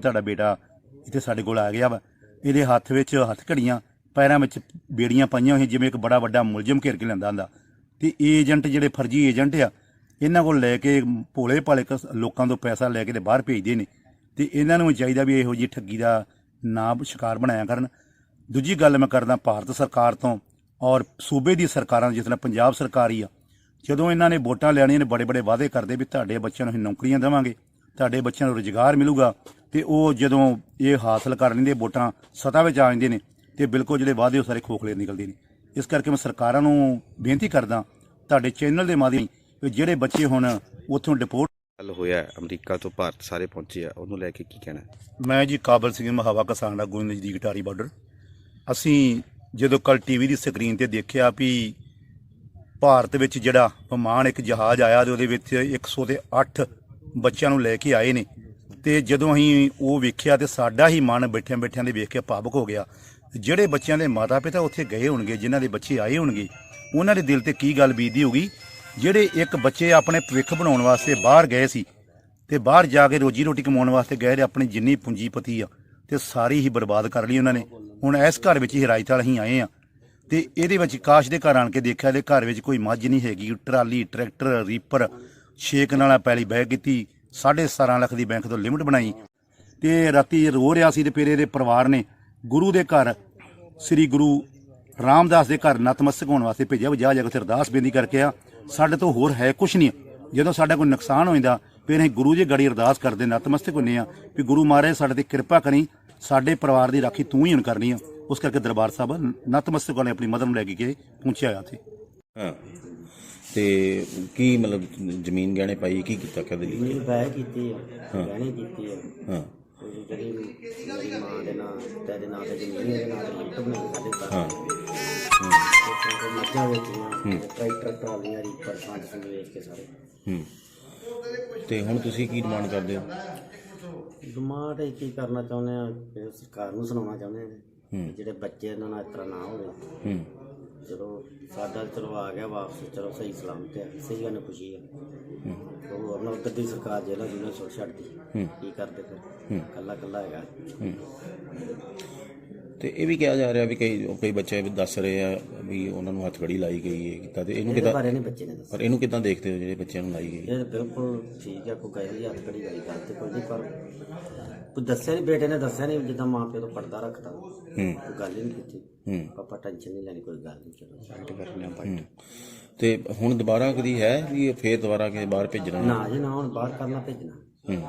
ਵੀ ਤੁਹਾਡਾ ਬੇਟਾ ਇੱਥੇ ਸਾਡੇ ਕੋਲ ਆ ਗਿਆ ਵਾ। ਇਹਦੇ ਹੱਥ ਵਿੱਚ ਹੱਥ ਘੜੀਆਂ, ਪੈਰਾਂ ਵਿੱਚ ਬੇੜੀਆਂ ਪਾਈਆਂ ਹੋਈਆਂ, ਜਿਵੇਂ ਇੱਕ ਬੜਾ ਵੱਡਾ ਮੁਲਜ਼ਮ ਘੇਰ ਕੇ ਲੈਂਦਾ ਹੁੰਦਾ। ਤੇ ਏਜੰਟ ਜਿਹੜੇ ਫਰਜ਼ੀ ਏਜੰਟ ਆ, ਇਹਨਾਂ ਕੋਲ ਲੈ ਕੇ ਭੋਲੇ ਭਾਲੇ ਕਸ- ਲੋਕਾਂ ਤੋਂ ਪੈਸਾ ਲੈ ਕੇ ਤੇ ਬਾਹਰ ਭੇਜਦੇ ਨੇ। ਤੇ ਇਹਨਾਂ ਨੂੰ ਚਾਹੀਦਾ ਵੀ ਇਹੋ ਜਿਹੀ ਠੱਗੀ ਦਾ ਨਾ ਸ਼ਿਕਾਰ ਬਣਾਇਆ ਕਰਨ। ਦੂਜੀ ਗੱਲ ਮੈਂ ਕਰਦਾ ਭਾਰਤ ਸਰਕਾਰ ਤੋਂ ਔਰ ਸੂਬੇ ਦੀ ਸਰਕਾਰਾਂ ਜਿਸ ਤਰ੍ਹਾਂ ਪੰਜਾਬ ਸਰਕਾਰ ਹੀ ਆ। ਜਦੋਂ ਇਹਨਾਂ ਨੇ ਵੋਟਾਂ ਲੈਣੀਆਂ ਨੇ ਬੜੇ ਬੜੇ ਵਾਅਦੇ ਕਰਦੇ ਵੀ ਤੁਹਾਡੇ ਬੱਚਿਆਂ ਨੂੰ ਅਸੀਂ ਨੌਕਰੀਆਂ ਦੇਵਾਂਗੇ। ਤੁਹਾਡੇ ਬੱਚਿਆਂ ਨੂੰ ਰੁਜ਼ਗਾਰ ਮਿਲੂਗਾ ਤੇ ਉਹ ਜਦੋਂ ਇਹ ਹਾਸਲ ਕਰ ਲੈਂਦੇ ਵੋਟਾਂ ਸਤਾ ਵਿੱਚ ਆ ਜਾਂਦੇ ਨੇ ਤੇ ਬਿਲਕੁਲ ਜਿਹੜੇ ਵਾਅਦੇ ਉਹ ਸਾਰੇ ਖੋਖਲੇ ਨਿਕਲਦੇ ਨੇ। ਇਸ ਕਰਕੇ ਮੈਂ ਸਰਕਾਰਾਂ ਨੂੰ ਬੇਨਤੀ ਕਰਦਾ ਤੁਹਾਡੇ ਚੈਨਲ ਦੇ ਮਾਧਿਅਮ ਵੀ ਜਿਹੜੇ ਬੱਚੇ ਹੁਣ ਉੱਥੋਂ ਡਿਪੋਰਟ ਕੱਲ ਹੋਇਆ ਅਮਰੀਕਾ ਤੋਂ ਭਾਰਤ ਸਾਰੇ ਪਹੁੰਚੇ ਆ ਉਹਨੂੰ ਲੈ ਕੇ ਕੀ ਕਹਿਣਾ ਮੈਂ ਜੀ ਕਾਬਲ ਸਿੰਘ ਮਹਾਵਾ ਕਿਸਾਨ ਦਾ ਗੁਰੂ ਨਜ਼ਦੀਕ ਟਾਰੀ ਬਾਰਡਰ ਅਸੀਂ ਜਦੋਂ ਕੱਲ ਟੀਵੀ ਦੀ ਸਕਰੀਨ ਤੇ ਦੇਖਿਆ ਵੀ ਭਾਰਤ ਵਿੱਚ ਜਿਹੜਾ ਵਿਮਾਨ ਇੱਕ ਜਹਾਜ਼ ਆਇਆ ਤੇ ਉਹਦੇ ਵਿੱਚ 108 ਬੱਚਿਆਂ ਨੂੰ ਲੈ ਕੇ ਆਏ ਨੇ। ਤੇ ਜਦੋਂ ਅਸੀਂ ਉਹ ਵੇਖਿਆ ਤੇ ਸਾਡਾ ਹੀ ਮਨ ਬੈਠਿਆਂ ਬੈਠਿਆਂ ਦੇ ਵੇਖ ਕੇ ਭਾਵੁਕ ਹੋ ਗਿਆ। ਜਿਹੜੇ ਬੱਚਿਆਂ ਦੇ ਮਾਤਾ-ਪਿਤਾ ਉੱਥੇ ਗਏ ਹੋਣਗੇ, ਜਿਨ੍ਹਾਂ ਦੇ ਬੱਚੇ ਆਏ ਹੋਣਗੇ, ਉਹਨਾਂ ਦੇ ਦਿਲ ਤੇ ਕੀ ਗੱਲ ਬੀਤਦੀ ਹੋਗੀ ਜਿਹੜੇ ਇੱਕ ਬੱਚੇ ਆਪਣੇ ਭਵਿੱਖ ਬਣਾਉਣ ਵਾਸਤੇ ਬਾਹਰ ਗਏ ਸੀ ਤੇ ਬਾਹਰ ਜਾ ਕੇ ਰੋਜੀ ਰੋਟੀ ਕਮਾਉਣ ਵਾਸਤੇ ਗਏ ਤੇ ਆਪਣੀ ਜਿੰਨੀ ਪੂੰਜੀਪਤੀ ਆ ਤੇ ਸਾਰੀ ਹੀ ਬਰਬਾਦ ਕਰ ਲਈ ਉਹਨਾਂ ਨੇ। ਹੁਣ ਇਸ ਘਰ ਵਿੱਚ ਹੀ ਰਾਜਤਾਲ ਅਸੀਂ ਆਏ ਆ। ਤੇ ਇਹਦੇ ਵਿੱਚ ਕਾਸ਼ ਦੇ ਘਰ ਆਣ ਕੇ ਦੇਖਿਆ ਇਹਦੇ ਘਰ ਵਿੱਚ ਕੋਈ ਮੱਝ ਨਹੀਂ ਹੈਗੀ, ਟਰਾਲੀ, ਟਰੈਕਟਰ, ਰੀਪਰ ਛੇਕ ਨਾਲਾ ਪੈਲੀ ਬਹਿ ਕੀਤੀ 17.5 ਲੱਖ ਦੀ ਬੈਂਕ ਤੋਂ ਲਿਮਟ ਬਣਾਈ ਤੇ ਰਾਤੀ ਰੋ ਰਿਹਾ ਸੀ ਤੇ ਫਿਰ ਇਹਦੇ ਪਰਿਵਾਰ ਨੇ ਗੁਰੂ ਦੇ ਘਰ, ਸ੍ਰੀ ਗੁਰੂ ਰਾਮਦਾਸ ਦੇ ਘਰ ਨਤਮਸਤਕ ਹੋਣ ਵਾਸਤੇ ਭੇਜਿਆ। ਵੀ ਜਾ ਜਾ ਕੇ ਉੱਥੇ ਅਰਦਾਸ ਬੇਨਤੀ ਕਰਕੇ ਆ। ਸਾਡੇ ਤੋਂ ਹੋਰ ਹੈ ਕੁਛ ਨਹੀਂ। ਜਦੋਂ ਸਾਡਾ ਕੋਈ ਨੁਕਸਾਨ ਹੋ ਜਾਂਦਾ, ਫਿਰ ਅਸੀਂ ਗੁਰੂ ਜੀ ਗੜੀ ਅਰਦਾਸ ਕਰਦੇ ਨਤਮਸਤਕ ਹੁੰਨੇ ਆ ਵੀ ਗੁਰੂ ਮਹਾਰਾਜ ਸਾਡੇ ਤੇ ਕਿਰਪਾ ਕਰੀ, ਸਾਡੇ ਪਰਿਵਾਰ ਦੀ ਰਾਖੀ ਤੂੰ ਹੀ ਹੁਣ ਕਰਨੀ ਆ। ਉਸ ਕਰਕੇ ਦਰਬਾਰ ਸਾਹਿਬ ਨਤਮਸਤਕ ਵਾਲੇ ਆਪਣੀ ਮਦਦ ਨੂੰ ਲੈ ਕੇ ਗਏ, ਪਹੁੰਚਿਆ ਆ ਉੱਥੇ ਹਾਂ। ਤੇ ਕੀ ਮਤਲਬ ਜ਼ਮੀਨ ਗਹਿਣੇ ਪਾਈ ਕੀ ਕੀਤਾ ਕਦੇ? ਕੀਤੀ ਆ ਗਹਿਣੇ ਕੀਤੀ ਆ। ਹਾਂ। ਉਹ ਜਿਹੜੀ ਮੇਰੀ ਮਾਂ ਦੇ ਨਾਂ ਤੇਰੇ ਨਾਂ ਤੇ ਜ਼ਮੀਨ ਦੇ ਨਾਂ ਤੇ ਲਿਖਟ ਬਣਾਈ ਸਾਡੇ ਘਰ ਹਾਂ। ਤੇ ਮੱਝਾਂ ਵੇਚੀਆਂ ਟਰੈਕਟਰ ਟਰਾਲੀਆਂ ਰੀਪਰ ਪੰਜ ਸੰਗ ਵੇਚ ਕੇ ਸਾਰੇ। ਹੂੰ। ਤੇ ਹੁਣ ਤੁਸੀਂ ਕੀ ਡਿਮਾਂਡ ਕਰਦੇ ਹੋ? ਡਿਮਾਂਡ ਇਹ ਕੀ ਕਰਨਾ ਚਾਹੁੰਦੇ ਆ? ਸਰਕਾਰ ਨੂੰ ਸੁਣਾਉਣਾ ਚਾਹੁੰਦੇ ਆ। ਜਿਹੜੇ ਬੱਚੇ ਇਹਨਾਂ ਨਾਲ ਇਸ ਤਰ੍ਹਾਂ ਨਾ ਹੋਵੇ। ਹੂੰ। ਚਲੋ ਸਾਡਾ ਚਲੋ ਆ ਗਿਆ ਵਾਪਸ ਚਲੋ ਸਹੀ ਸਲਾਮਤ ਹੈ ਸਹੀ ਗੱਲ ਖੁਸ਼ੀ ਹੈ। ਉਹ ਨਾ ਉੱਧਰ ਦੀ ਸਰਕਾਰ ਜਿਹੜਾ ਜਿਹਨੇ ਛੋੜ ਛੱਡਦੀ। ਕੀ ਕਰਦੇ ਫਿਰ? ਕੱਲਾ ਕੱਲਾ ਹੈਗਾ। ਹੂੰ। ਤੇ ਇਹ ਵੀ ਕਿਹਾ ਜਾ ਰਿਹਾ ਵੀ ਕਈ ਕਈ ਬੱਚੇ ਵੀ ਦੱਸ ਰਹੇ ਆ ਵੀ ਉਹਨਾਂ ਨੂੰ ਹੱਥਕੜੀ ਲਾਈ ਗਈ ਹੈ ਕੀਤਾ ਤੇ ਇਹਨੂੰ ਕਿਦਾਂ ਬਾਰੇ ਨਹੀਂ ਬੱਚੇ ਨੇ ਦੱਸਿਆ। ਪਰ ਇਹਨੂੰ ਕਿਦਾਂ ਦੇਖਦੇ ਹੋ ਜਿਹੜੇ ਬੱਚਿਆਂ ਨੂੰ ਲਾਈ ਗਈ? ਇਹ ਬਿਲਕੁਲ ਠੀਕ ਹੈ ਕੋਈ ਗੱਲ ਨਹੀਂ ਹੱਥ ਕੜੀ ਵਾਲੀ ਗੱਲ ਤੇ ਕੋਈ ਨਹੀਂ ਪਰ ਕੋਈ ਦੱਸਿਆ ਨਹੀਂ ਬੇਟੇ ਨੇ ਦੱਸਿਆ ਨਹੀਂ ਜਿੱਦਾਂ ਮਾਂ ਪਿਓ ਤੋਂ ਪਰਦਾ ਰੱਖਦਾ। ਹੂੰ। ਕੋਈ ਗੱਲ ਹੀ ਨਹੀਂ ਕੀਤੀ। ਹੂੰ। ਪਾਪਾ ਟੈਨਸ਼ਨ ਨਹੀਂ ਲੈਣੀ ਕੋਈ ਗੱਲ ਨਹੀਂ ਚਲੋ। ਛੱਡ ਕਰ ਲਿਆ ਭਾਈ ਤੇ ਹੁਣ ਦੁਬਾਰਾ ਕਦੀ ਹੈ ਵੀ ਇਹ ਫੇਰ ਦੁਬਾਰਾ ਕਿਸੇ ਬਾਹਰ ਭੇਜਣਾ? ਨਾ ਜੀ ਨਾ ਹੁਣ ਬਾਹਰ ਕਰਨਾ ਭੇਜਣਾ। ਹੂੰ।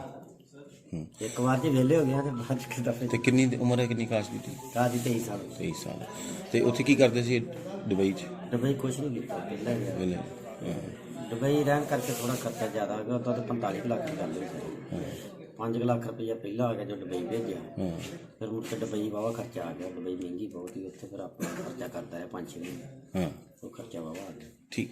ਇੱਕ ਵਾਰ ਜੇ ਵਿਹਲੇ ਹੋ ਗਿਆ ਤੇ ਬਾਅਦ ਚ ਕਿਦਾਂ ਤੇ ਭੇਜ ਕਿੰਨੀ ਦੀ ਉਮਰ ਹੈ ਕਿੰਨੀ ਕਾਸ਼ ਦੀ ਤੀ ਕਾਜੀ 23 ਸਾਲ। 23 ਸਾਲ। ਤੇ ਉੱਥੇ ਕੀ ਕਰਦੇ ਸੀ ਦੁਬਈ 'ਚ? ਦੁਬਈ ਕੁਛ ਨਹੀਂ ਕੀਤਾ ਪਹਿਲਾਂ ਗਿਆ ਵੇਲੇ ਹਾਂ। ਦੁਬਈ ਰਹਿਣ ਕਰਕੇ ਥੋੜਾ ਖਰਚਾ ਜ਼ਿਆਦਾ ਹੋ ਗਿਆ ਉਦੋਂ ਤਾਂ 45 ਕੁ ਲੱਖ ਦੀ ਗੱਲ ਹੋਈ ਸੀ 5 ਲੱਖ ਰੁਪਈਆ ਪਹਿਲਾਂ ਆ ਗਿਆ ਜੋ ਦੁਬਈ ਭੇਜਿਆ। ਹਾਂ। ਫਿਰ ਮੁੜ ਕੇ ਦੁਬਈ ਵਾਵਾ ਖਰਚਾ ਆ ਗਿਆ ਦੁਬਈ ਮਹਿੰਗੀ ਬਹੁਤ ਹੀ ਉੱਥੇ ਫਿਰ ਆਪਣਾ ਖਰਚਾ ਕਰਦਾ ਹੈ 5-6 ਮਹੀਨੇ। ਹਾਂ। ਉਹ ਖਰਚਾ ਵਾਵਾ ਆ ਗਿਆ। ਠੀਕ।